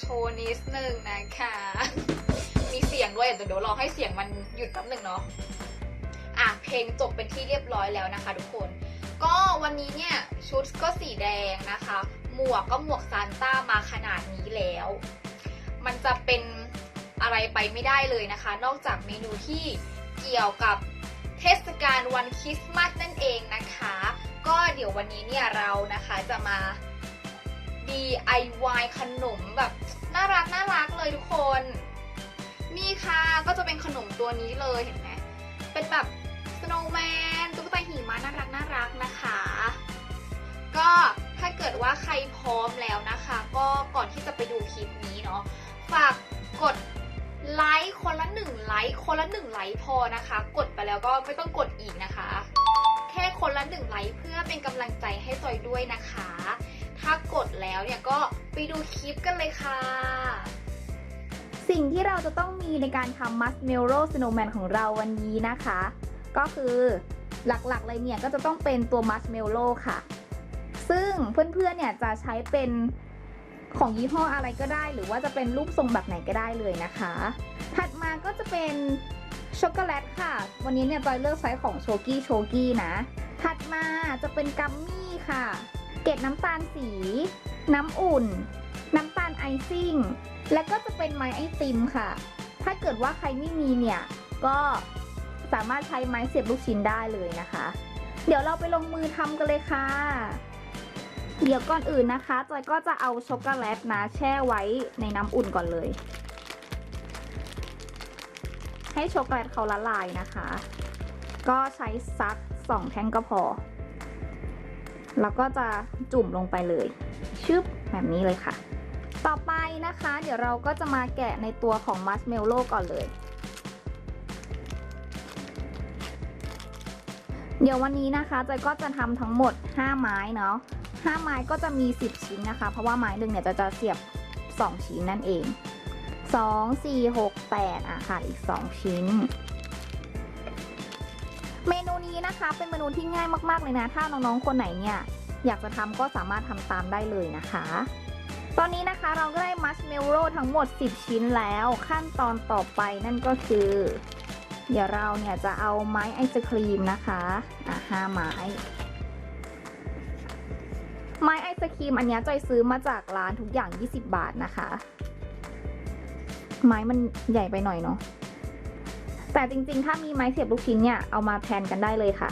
โชว์นิดนึงนะคะ มีเสียงด้วยแต่เดี๋ยวรอให้เสียงมันหยุดแป๊บหนึ่งเนาะอะเพลงจบเป็นที่เรียบร้อยแล้วนะคะ ทุกคน ก็วันนี้เนี่ยชุดก็สีแดงนะคะ หมวกก็หมวกซานต้ามาขนาดนี้แล้ว มันจะเป็นอะไรไปไม่ได้เลยนะคะ นอกจากเมนูที่เกี่ยวกับเทศกาลวันคริสต์มาสนั่นเองนะคะ ก็เดี๋ยววันนี้เนี่ยเรานะคะจะมา DIY ขนมแบบน่ารักน่ารักเลยทุกคน นี่ค่ะก็จะเป็นขนมตัวนี้เลยเห็นไหมเป็นแบบ snowman ตุ๊กตาหิมะน่ารักน่ารักนะคะ ก็ถ้าเกิดว่าใครพร้อมแล้วนะคะ ก็ก่อนที่จะไปดูคลิปนี้เนาะฝากกดไลค์คนละหนึ่งไลค์คนละหนึ่งไลค์พอนะคะ กดไปแล้วก็ไม่ต้องกดอีกนะคะ แค่คนละหนึ่งไลค์เพื่อเป็นกำลังใจให้จอยด้วยนะคะ ถ้ากดแล้วเนี่ยก็ไปดูคลิปกันเลยค่ะ สิ่งที่เราจะต้องมีในการทำมัสเมลโ w สโนแมนของเราวันนี้นะคะ ก็คือหลักๆเลยเนี่ยก็จะต้องเป็นตัวมัสเมลโ w ค่ะ ซึ่งเพื่อนๆเนี่ยจะใช้เป็นของยี่ห้ออะไรก็ได้ หรือว่าจะเป็นรูปทรงแบบไหนก็ได้เลยนะคะ ถัดมาก็จะเป็นช็อกโกแลตค่ะ วันนี้เนี่ยจอยเลือกใช้ของโชกี้โชกี้นะ ถัดมาจะเป็นกัมมี่ค่ะ เกล็ดน้ำตาลสี น้ำอุ่น น้ำตาลไอซิ่ง และก็จะเป็นไม้ไอติมค่ะ ถ้าเกิดว่าใครไม่มีเนี่ย ก็สามารถใช้ไม้เสียบลูกชิ้นได้เลยนะคะ เดี๋ยวเราไปลงมือทำกันเลยค่ะ เดี๋ยวก่อนอื่นนะคะจอยก็จะเอาช็อกโกแลตนะแช่ไว้ในน้ำอุ่นก่อนเลย ให้ช็อกโกแลตเขาละลายนะคะ ก็ใช้ซักสองแท่งก็พอ แล้วก็จะจุ่มลงไปเลยชึบแบบนี้เลยค่ะ ต่อไปนะคะ เดี๋ยวเราก็จะมาแกะในตัวของมัชเมลโล่ก่อนเลย เดี๋ยววันนี้นะคะจอยก็จะทำทั้งหมด 5 ไม้เนาะ5ไม้ก็จะมี 10 ชิ้นนะคะ เพราะว่าไม้หนึ่งเนี่ยจะจะเสียบ 2 ชิ้นนั่นเอง 2 4 6 8อะค่ะอีก 2 ชิ้น เมนูนี้นะคะเป็นเมนูที่ง่ายมากๆเลยนะ ถ้าน้องๆคนไหนเนี่ยอยากจะทำก็สามารถทำตามได้เลยนะคะ ตอนนี้นะคะเราก็ได้มัชเมลโล่ทั้งหมด 10 ชิ้นแล้ว ขั้นตอนต่อไปนั่นก็คือ เดี๋ยวเราเนี่ยจะเอาไม้ไอศครีมนะคะอะห้าไม้ ไม้ไอศครีมอันนี้จอยซื้อมาจากร้านทุกอย่าง 20 บาทนะคะ ไม้มันใหญ่ไปหน่อยเนาะ แต่จริงๆ ถ้ามีไม้เสียบลูกชิ้นเนี่ย เอามาแทนกันได้เลยค่ะ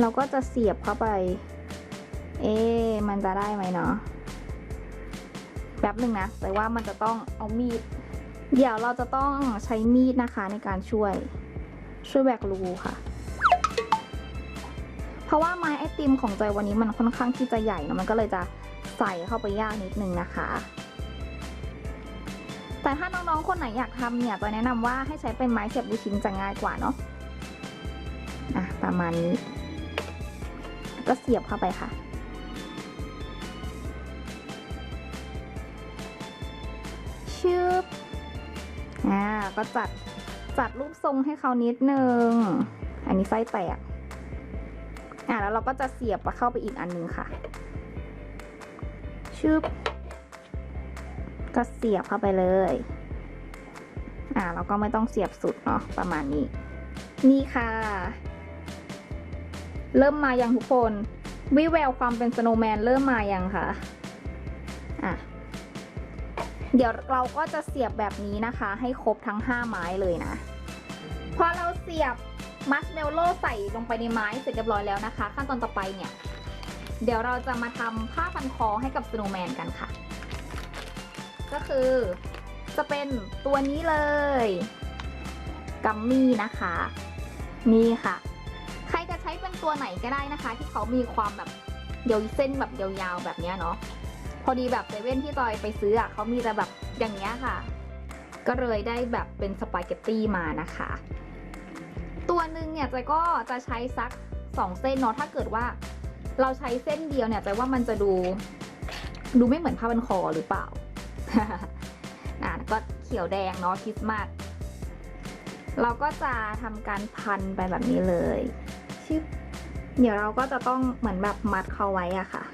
เราก็จะเสียบเข้าไป เอ๊มันจะได้ไหมเนาะแป๊บหนึ่งนะ แต่ว่ามันจะต้องเอามีด เดี๋ยวเราจะต้องใช้มีดนะคะในการช่วย ช่วยแบกรูค่ะ เพราะว่าไม้ไอติมของจอยวันนี้มันค่อนข้างที่จะใหญ่เนอะมันก็เลยจะใส่เข้าไปยากนิดนึงนะคะ แต่ถ้าน้องๆ คนไหนอยากทำเนี่ยจอยแนะนำว่าให้ใช้เป็นไม้เสียบลูกชิ้นจะง่ายกว่าเนาะอะประมาณนี้ ก็เสียบเข้าไปค่ะ ชืบอ่าก็จัดจัดรูปทรงให้เขานิดนึง อันนี้ไส้แตกอ่าแล้วเราก็จะเสียบเข้าไปอีกอันนึงค่ะชืบ ก็เสียบเข้าไปเลย อ่าเราก็ไม่ต้องเสียบสุดเนาะประมาณนี้ นี่ค่ะ เริ่มมายังทุกคนวิแววความเป็นสโนว์แมนเริ่มมายังค่ะอะ เดี๋ยวเราก็จะเสียบแบบนี้นะคะ ให้ครบทั้ง 5 ไม้เลยนะ พอเราเสียบมัชเมลโล่ใส่ลงไปในไม้เสร็จเรียบร้อยแล้วนะคะ ขั้นตอนต่อไปเนี่ย เดี๋ยวเราจะมาทำผ้าพันคอให้กับสโนว์แมนกันค่ะ ก็คือจะเป็นตัวนี้เลยกัมมี่นะคะ นี่ค่ะ ใครจะใช้เป็นตัวไหนก็ได้นะคะ ที่เขามีความแบบเดียวเส้นแบบยาวๆแบบเนี้ยเนาะพอดีแบบเซเว่นที่จอยไปซื้ออะเขามีแต่แบบอย่างเงี้ยค่ะ ก็เลยได้แบบเป็นสปาเกตตี้มานะคะ ตัวหนึ่งเนี่ยจอยก็จะใช้สักสองเส้นเนาะถ้าเกิดว่าเราใช้เส้นเดียวเนี่ยจอยว่ามันจะดู ดูไม่เหมือนผ้าพันคอหรือเปล่า อะก็เขียวแดงเนาะคริสต์มาสเราก็จะทำการพันไปแบบนี้เลยชึบเดี๋ยวเราก็จะต้องเหมือนแบบมัดเขาไว้อะค่ะ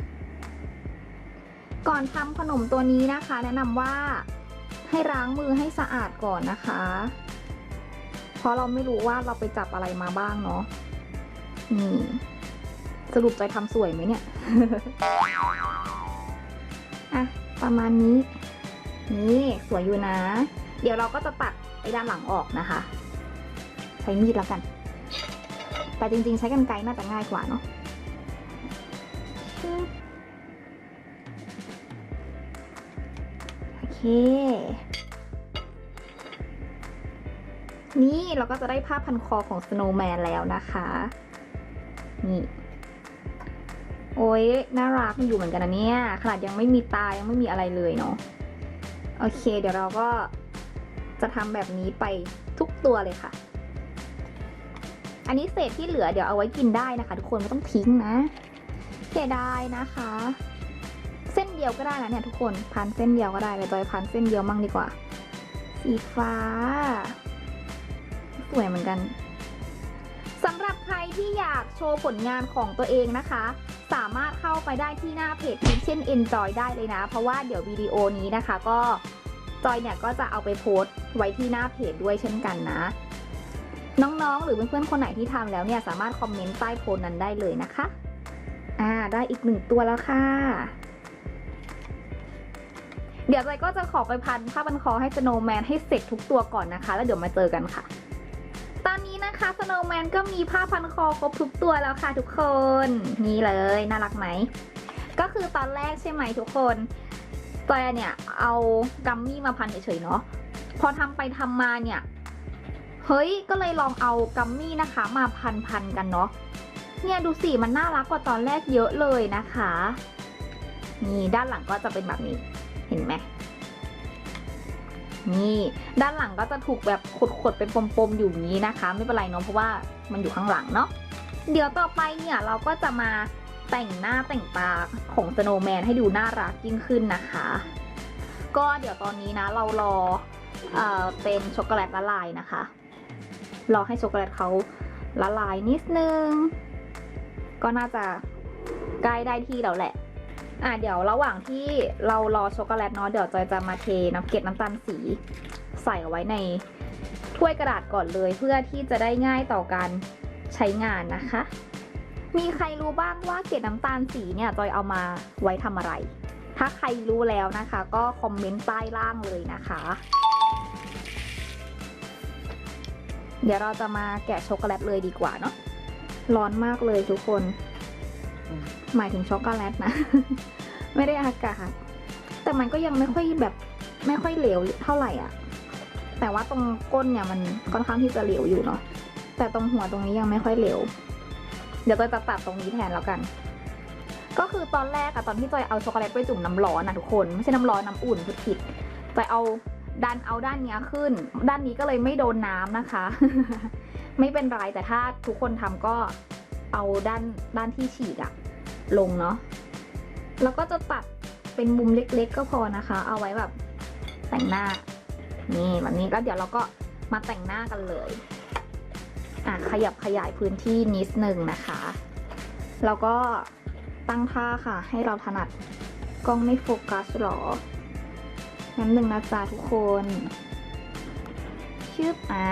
ก่อนทำขนมตัวนี้นะคะ แนะนำว่าให้ล้างมือให้สะอาดก่อนนะคะ เพราะเราไม่รู้ว่าเราไปจับอะไรมาบ้างเนาะนี่สรุปใจทำสวยไหมเนี่ย อะ ประมาณนี้ นี่สวยอยู่นะ เดี๋ยวเราก็จะตัดไอ้ด้านหลังออกนะคะ ใช้มีดแล้วกัน แต่จริงๆ ใช้กันไกรน่าจะง่ายกว่าเนาะโอเค นี่เราก็จะได้ผ้าพันคอของ Snowman แล้วนะคะ นี่โอ้ยน่ารักอยู่เหมือนกันนะเนี่ย ขนาดยังไม่มีตา ยังไม่มีอะไรเลยเนาะ โอเค เดี๋ยวเราก็จะทำแบบนี้ไปทุกตัวเลยค่ะ อันนี้เศษที่เหลือเดี๋ยวเอาไว้กินได้นะคะ ทุกคนไม่ต้องทิ้งนะเสียดายนะคะ เส้นเดียวก็ได้นะเนี่ยทุกคนพันเส้นเดียวก็ได้เลยจอยพันเส้นเดียวมั่งดีกว่า สีฟ้า สวยเหมือนกันสำหรับใครที่อยากโชว์ผลงานของตัวเองนะคะ สามารถเข้าไปได้ที่หน้าเพจ Kitchen Enjoy ได้เลยนะ เพราะว่าเดี๋ยววิดีโอนี้นะคะก็จอยเนี่ยก็จะเอาไปโพสต์ไว้ที่หน้าเพจด้วยเช่นกันนะ น้องๆ หรือเพื่อนๆ คนไหนที่ทำแล้วเนี่ยสามารถคอมเมนต์ใต้โพสนั้นได้เลยนะคะ อ่าได้อีกหนึ่งตัวแล้วค่ะ เดี๋ยวจอยก็จะขอไปพันผ้าพันคอให้สโนว์แมนให้เสร็จทุกตัวก่อนนะคะ แล้วเดี๋ยวมาเจอกันค่ะ ตอนนี้นะคะสโนว์แมนก็มีผ้าพันคอครบทุกตัวแล้วค่ะทุกคน นี่เลยน่ารักไหม ก็คือตอนแรกใช่ไหมทุกคนจอยเนี่ยเอากัมมี่มาพันเฉยๆเนาะพอทำไปทำมาเนี่ย เฮ้ยก็เลยลองเอากัมมี่นะคะ มาพันพันกันเนาะเนี่ยดูสิมันน่ารักกว่าตอนแรกเยอะเลยนะคะ นี่ด้านหลังก็จะเป็นแบบนี้เห็นไหม นี่ด้านหลังก็จะถูกแบบขดๆเป็นปมๆอยู่อย่างนี้นะคะ ไม่เป็นไรเนาะเพราะว่ามันอยู่ข้างหลังเนาะเดี๋ยวต่อไปเนี่ยเราก็จะมาแต่งหน้าแต่งตาของสโนว์แมนให้ดูน่ารักยิ่งขึ้นนะคะ ก็เดี๋ยวตอนนี้นะเรารอเอ่อเป็นช็อกโกแลตละลายนะคะ รอให้ช็อกโกแลตเขาละลายนิดนึง ก็น่าจะใกล้ได้ที่แล้วแหละ อะเดี๋ยวระหว่างที่เรารอช็อกโกแลตเนาะเดี๋ยวจอยจะมาเทน้ำเกล็ดน้ำตาลสีใส่เอาไว้ในถ้วยกระดาษก่อนเลยเพื่อที่จะได้ง่ายต่อการใช้งานนะคะ มีใครรู้บ้างว่าเกล็ดน้ำตาลสีเนี่ยจอยเอามาไว้ทำอะไร ถ้าใครรู้แล้วนะคะ ก็คอมเมนต์ใต้ล่างเลยนะคะ เดี๋ยวเราจะมาแกะช็อกโกแลตเลยดีกว่าเนาะร้อนมากเลยทุกคน หมายถึงช็อกโกแลตนะ ไม่ได้อากาศ แต่มันก็ยังไม่ค่อยแบบไม่ค่อยเหลวเท่าไหร่อะ แต่ว่าตรงก้นเนี่ยมันค่อนข้างที่จะเหลวอยู่เนาะ แต่ตรงหัวตรงนี้ยังไม่ค่อยเหลว เดี๋ยวจอยจะตัดตรงนี้แทนแล้วกัน ก็คือตอนแรกอะตอนที่จอยเอาช็อกโกแลตไปจุ่มน้ำร้อนอะทุกคน ไม่ใช่น้ำร้อนน้ำอุ่นผิดๆจอยเอาดันเอาด้านเนี้ยขึ้น ด้านนี้ก็เลยไม่โดนน้ำนะคะ ไม่เป็นไรแต่ถ้าทุกคนทำก็เอาด้านด้านที่ฉีกอะ ลงเนาะแล้วก็จะตัดเป็นมุมเล็กๆก็พอนะคะ เอาไว้แบบแต่งหน้า นี่แบบนี้แล้วเดี๋ยวเราก็มาแต่งหน้ากันเลยอะขยับขยายพื้นที่นิดหนึ่งนะคะ แล้วก็ตั้งท่าค่ะ ให้เราถนัดกล้องไม่โฟกัสหรอน้ำหนึ่งนะจ๊ะทุกคนชึบอ่า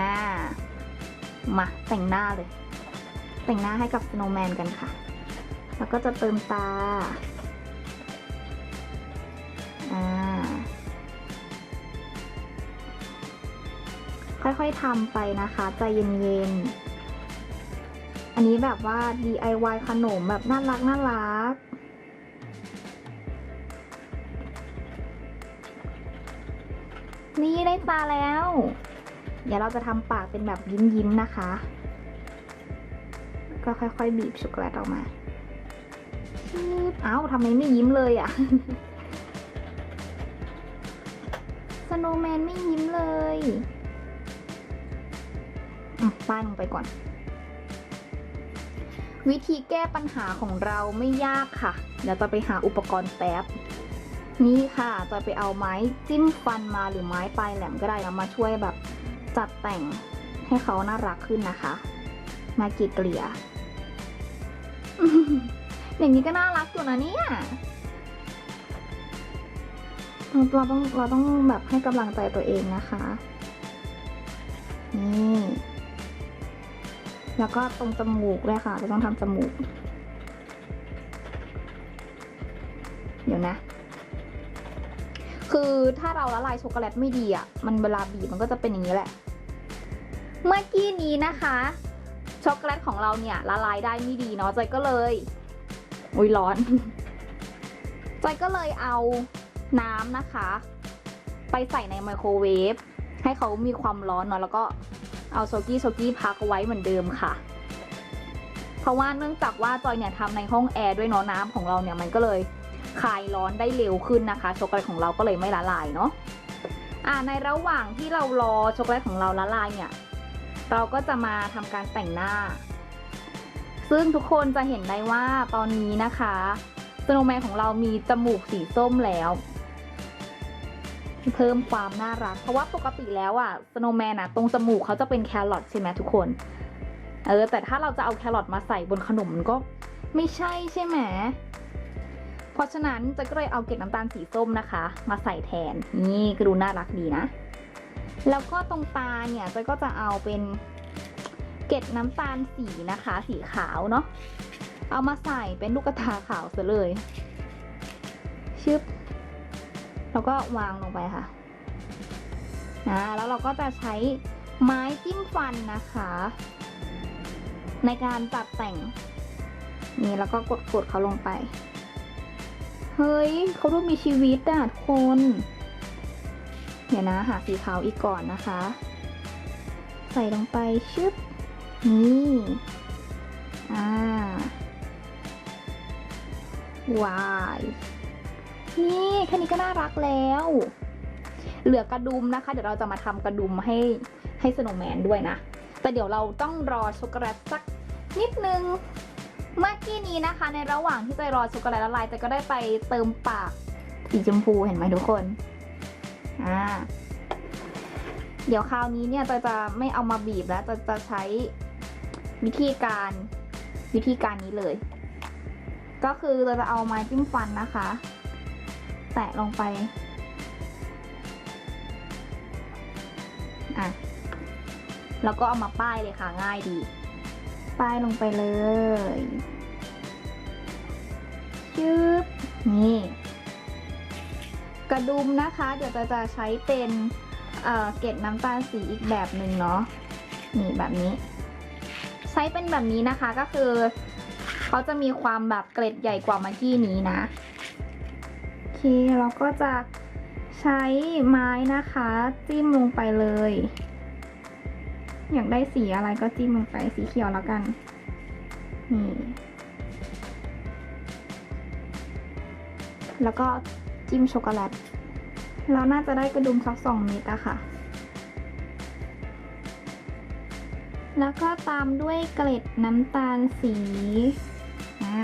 มาแต่งหน้าเลย แต่งหน้าให้กับสโนว์แมนกันค่ะ แล้วก็จะเติมตา ค่อยๆทำไปนะคะใจเย็นๆ อันนี้แบบว่า DIY ขนมแบบน่ารักน่ารักนี่ได้ตาแล้ว เดี๋ยวเราจะทำปากเป็นแบบยิ้มๆนะคะ ก็ค่อยๆ บีบช็อกโกแลตออกมา เอ้าทำไมไม่ยิ้มเลยอะสโนว์แมนไม่ยิ้มเลยอะป้ายลงไปก่อน วิธีแก้ปัญหาของเราไม่ยากค่ะ เดี๋ยวจะไปหาอุปกรณ์แป๊บ นี่ค่ะจะไปเอาไม้จิ้มฟันมาหรือไม้ปลายแหลมก็ได้แล้วมาช่วยแบบจัดแต่งให้เขาน่ารักขึ้นนะคะ มาเกลี่ยเกลี่ย อย่างนี้ก็น่ารักอยู่นะเนี่ยเราต้องเราต้องแบบให้กำลังใจตัวเองนะคะ นี่ แล้วก็ตรงจมูกด้วยค่ะเราต้องทำจมูก เดี๋ยวนะ คือถ้าเราละลายช็อกโกแลตไม่ดีอะ มันเวลาบีบมันก็จะเป็นอย่างนี้แหละ เมื่อกี้นี้นะคะ ช็อกโกแลตของเราเนี่ยละลายได้ไม่ดีเนาะจอยก็เลย อุ้ยร้อนจอยก็เลยเอาน้ำนะคะ ไปใส่ในไมโครเวฟให้เขามีความร้อนเนาะแล้วก็เอาโชกี้โชกี้พักเอาไว้เหมือนเดิมค่ะ เพราะว่าเนื่องจากว่าจอยเนี่ยทำในห้องแอร์ด้วยเนาะน้ำของเราเนี่ยมันก็เลยคลายร้อนได้เร็วขึ้นนะคะ ช็อกโกแลตของเราก็เลยไม่ละลายเนาะอ่าในระหว่างที่เรารอช็อกโกแลตของเราละลายเนี่ย เราก็จะมาทำการแต่งหน้า ซึ่งทุกคนจะเห็นได้ว่าตอนนี้นะคะสโนว์แมนของเรามีจมูกสีส้มแล้ว เพิ่มความน่ารัก เพราะว่าปกติแล้วอะสโนว์แมนอะตรงจมูกเขาจะเป็นแครอทใช่ไหมทุกคน เออ แต่ถ้าเราจะเอาแครอทมาใส่บนขนมมันก็ไม่ใช่ใช่ไหมเพราะฉะนั้นจะก็เลยเอาเกล็ดน้ำตาลสีส้มนะคะ มาใส่แทน นี่ก็ดูน่ารักดีนะ แล้วก็ตรงตาเนี่ยจอยก็จะเอาเป็น เกล็ดน้ำตาลสีนะคะ สีขาวเนาะเอามาใส่เป็นลูกกระตาขาวซะเลย ชึบ แล้วก็วางลงไปค่ะนะแล้วเราก็จะใช้ไม้จิ้มฟันนะคะ ในการจัดแต่ง นี่แล้วก็กดกดๆเขาลงไป เฮ้ยเขาดูมีชีวิตอะทุกคนเดี๋ยวนะหาสีขาวอีกก่อนนะคะ ใส่ลงไปชึบ นี่ อ่า วาย นี่แค่นี้ก็น่ารักแล้ว เหลือกระดุมนะคะ เดี๋ยวเราจะมาทำกระดุมให้ให้สโนว์แมนด้วยนะ แต่เดี๋ยวเราต้องรอช็อกโกแลตสักนิดนึง เมื่อกี้นี้นะคะ ในระหว่างที่จะรอช็อกโกแลตละลายแต่ก็ได้ไปเติมปากสีชมพูเห็นไหมทุกคน อ่า เดี๋ยวคราวนี้เนี่ยจะจะไม่เอามาบีบแล้วจะจะใช้ วิธีการวิธีการนี้เลย ก็คือเราจะเอาไม้จิ้มฟันนะคะ แตะลงไปอะแล้วก็เอามาป้ายเลยค่ะง่ายดี ป้ายลงไปเลยชึบนี่ กระดุมนะคะ เดี๋ยวจะจะใช้เป็นเเกล็ดน้ำตาลสีอีกแบบหนึ่งเนาะนี่แบบนี้ ใช้เป็นแบบนี้นะคะก็คือเขาจะมีความแบบเกล็ดใหญ่กว่ามื่อกี้นี้นะโอเคเราก็จะใช้ไม้นะคะ จิ้มลงไปเลย อยากได้สีอะไรก็จิ้มลงไปสีเขียวแล้วกันนี่แล้วก็จิ้มช็อกโกแลตเราน่าจะได้กระดุมสักสองเม็ดอะค่ะ แล้วก็ตามด้วยเกล็ดน้ำตาลสีอ่า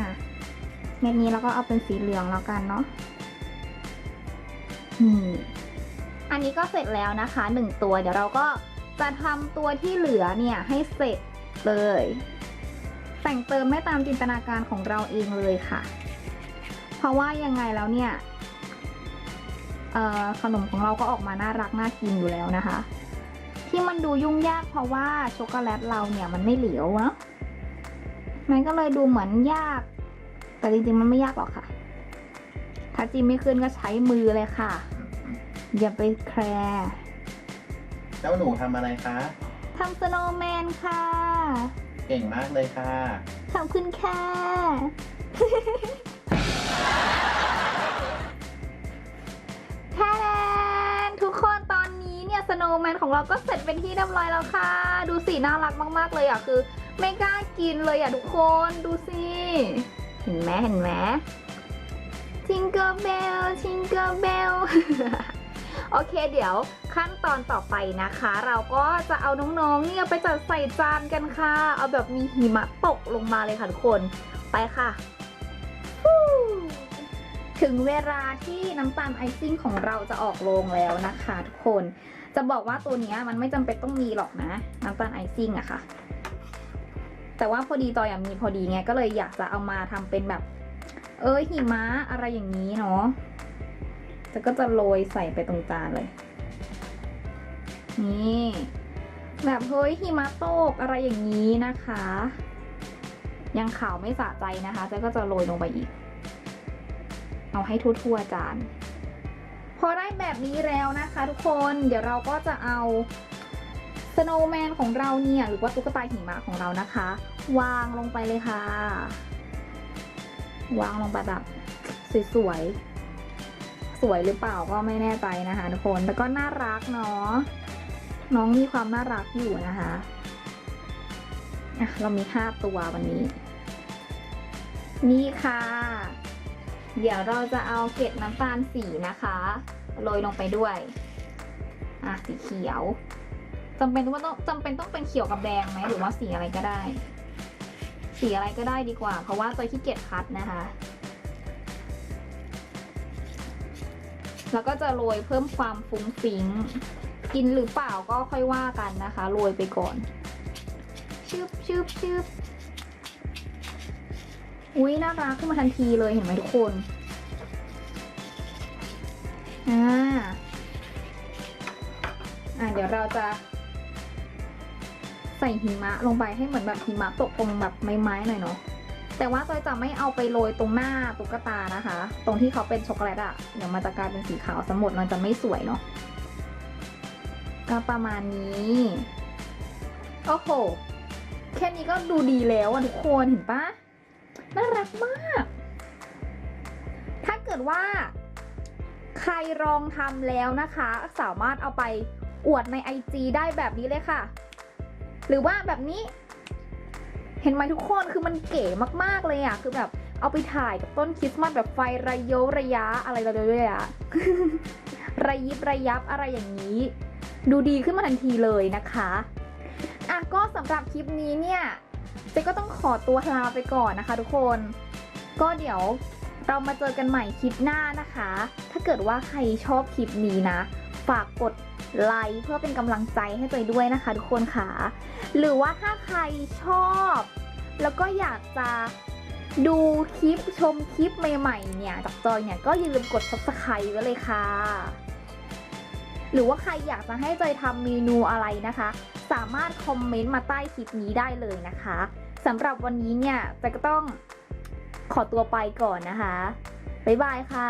เม็ดนี้เราก็เอาเป็นสีเหลืองแล้วกันเนาะนี่อันนี้ก็เสร็จแล้วนะคะหนึ่งตัว เดี๋ยวเราก็จะทำตัวที่เหลือเนี่ยให้เสร็จเลย แต่งเติมได้ตามจินตนาการของเราเองเลยค่ะ เพราะว่ายังไงแล้วเนี่ยขนมของเราก็ออกมาน่ารักน่ากินอยู่แล้วนะคะ ที่มันดูยุ่งยากเพราะว่าช็อกโกแลตเราเนี่ยมันไม่เหลวเนาะมันก็เลยดูเหมือนยาก แต่จริงๆมันไม่ยากหรอกค่ะ ถ้าจิ้มไม่ขึ้นก็ใช้มือเลยค่ะ อย่าไปแคร์เจ้าหนูทำอะไรคะทำสโนว์แมนค่ะ เก่งมากเลยค่ะ ขอบคุณค่ะ สโนว์แมนของเราก็เสร็จเป็นที่เรียบร้อยแล้วค่ะ ดูสิน่ารักมากๆเลยอะคือ ไม่กล้ากินเลยอะทุกคนดูสิโหห็นไหมเห็นไหม Tingle Bell Tingle Bell โอเคเดี๋ยวขั้นตอนต่อไปนะคะ เราก็จะเอาน้องๆเนี่ยไปจัดใส่จานกันค่ะ เอาแบบมีหิมะตกลงมาเลยค่ะทุกคนไปค่ะถึงเวลาที่น้ำตาลไอซิ่งของเราจะออกโรงแล้วนะคะทุกคน จะบอกว่าตัวนี้มันไม่จำเป็นต้องมีหรอกนะน้ำตาลไอซิ่งอะค่ะแต่ว่าพอดีจอยอยากมีพอดีไงก็เลยอยากจะเอามาทำเป็นแบบ เออหิมะอะไรอย่างนี้เนาะแล้วก็จะโรยใส่ไปตรงจานเลย นี่แบบเฮ้ยหิมะตกอะไรอย่างนี้นะคะ ยังขาวไม่สะใจนะคะเจ๊ก็จะโรยลงไปอีก เอาให้ทั่วๆจาน พอได้แบบนี้แล้วนะคะทุกคนเดี๋ยวเราก็จะเอาสโนว์แมนของเราเนี่ยหรือว่าตุ๊กตาหิมะของเรานะคะ วางลงไปเลยค่ะ วางลงไปแบบสวยๆสวยหรือเปล่าก็ไม่แน่ใจนะคะทุกคนแต่ก็น่ารักเนาะน้องมีความน่ารักอยู่นะคะะเรามีห้าตัววันนี้ นี่ค่ะ เดี๋ยวเราจะเอาเกล็ดน้ำตาลสีนะคะโรยลงไปด้วย อะสีเขียวจำเป็นว่าต้องจำเป็นต้องเป็นเขียวกับแดงไหมหรือว่าสีอะไรก็ได้ สีอะไรก็ได้ดีกว่า เพราะว่าจอยขี้เกียจคัดนะคะ แล้วก็จะโรยเพิ่มความฟุ้งฟิ้งกินหรือเปล่าก็ค่อยว่ากันนะคะโรยไปก่อนชึบชึบชึบ อุ้ยน่ารักขึ้นมาทันทีเลยเห็นไหมทุกคน อ่า อ่าเดี๋ยวเราจะ ใส่หิมะลงไปให้เหมือนแบบหิมะตกตรงแบบไม้ๆหน่อยเนาะแต่ว่าจอยจะไม่เอาไปโรยตรงหน้าตุ๊กตานะคะ ตรงที่เขาเป็นช็อกโกแลตอะเดี๋ยวมันจะกลายเป็นสีขาวสมดมันจะไม่สวยเนาะก็ประมาณนี้โอ้โหแค่นี้ก็ดูดีแล้วอะทุกคนเห็นปะ น่ารักมาก ถ้าเกิดว่า ใครลองทำแล้วนะคะ สามารถเอาไปอวดใน IG ได้แบบนี้เลยค่ะ หรือว่าแบบนี้ เห็นไหมทุกคนคือมันเก๋มากๆเลยอะคือแบบเอาไปถ่ายกับต้นคริสต์มาสแบบไฟระโยระยะอะไรระยระยะระยิบระยับอะไรอย่างนี้ ดูดีขึ้นมาทันทีเลยนะคะอะก็สำหรับคลิปนี้เนี่ย เจ๊ก็ต้องขอตัวลาไปก่อนนะคะ ทุกคน ก็เดี๋ยวเรามาเจอกันใหม่คลิปหน้านะคะ ถ้าเกิดว่าใครชอบคลิปนี้นะ ฝากกดไลค์เพื่อเป็นกำลังใจให้จอยด้วยนะคะ ทุกคนค่ะ หรือว่าถ้าใครชอบ แล้วก็อยากจะดูคลิปชมคลิปใหม่ๆเนี่ยจากจอยเนี่ยก็อย่าลืมกด subscribe ไว้เลยค่ะ หรือว่าใครอยากจะให้จอยทำเมนูอะไรนะคะ สามารถคอมเมนต์มาใต้คลิปนี้ได้เลยนะคะสำหรับวันนี้เนี่ยจะก็ต้องขอตัวไปก่อนนะคะ บ๊ายบายค่ะ